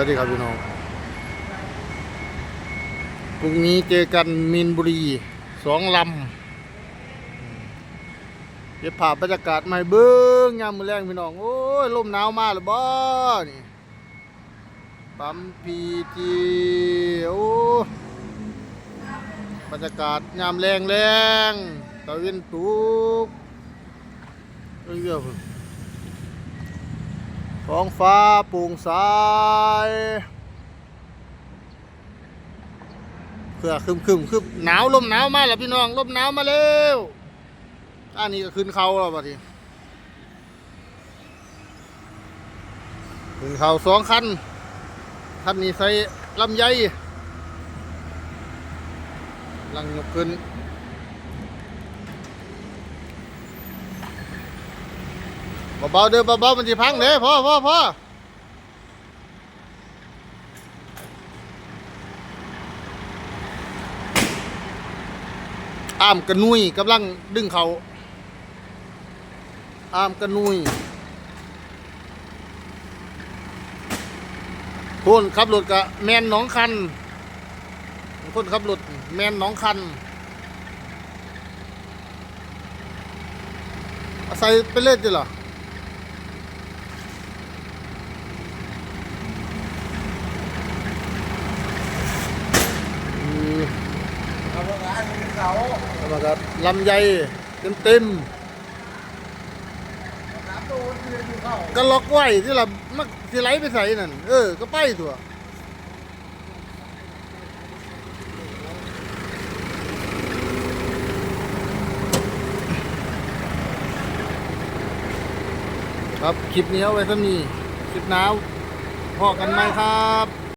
วัสดีครับพี่น้องพรุ่งนี้เจอกันมีนบุรีสองลำเก็บภาพบรรยากาศใหม่เบิ้งยามมือแรงพี่น้อง โอ้ยลมหนาวมาแล้วบ่นี่ปั๊มพีจีโอ้บรรยากาศยามแรงแรงตะเวนตุกเรื่องเยอะพุ่น ท้องฟ้าโปร่งใสเพื่อคึมคึมคึมหนาวลมหนาวมาแล้วพี่น้องลมหนาวมาเร็วอันนี้ก็ขึ้นเขาแล้วบัดนี้ขึ้นเขาสองคันคันนี้ใส่ลำไยลังยกขึ้น เบาๆเด้อเบาๆมันจะพังเด้พ่อพ่อพ่ออ้ามกระนุยกำลังดึงเขาอ้ามกระนุยคนขับรถกะแมนหนองคันคนขับรถแมนหนองคันใส่ไปเล่นจิหรอม ทำงา นมีเขาแล้วมันก็ลำไยเต็มเต็มก็ล็อกไว้ที่เรามักที่ไหลไปใส่นั่นเออ ก็ไปตัวครับ คลิปนี้เอาไว้เท่านี้คลิปหนาวพอกันไหมครับ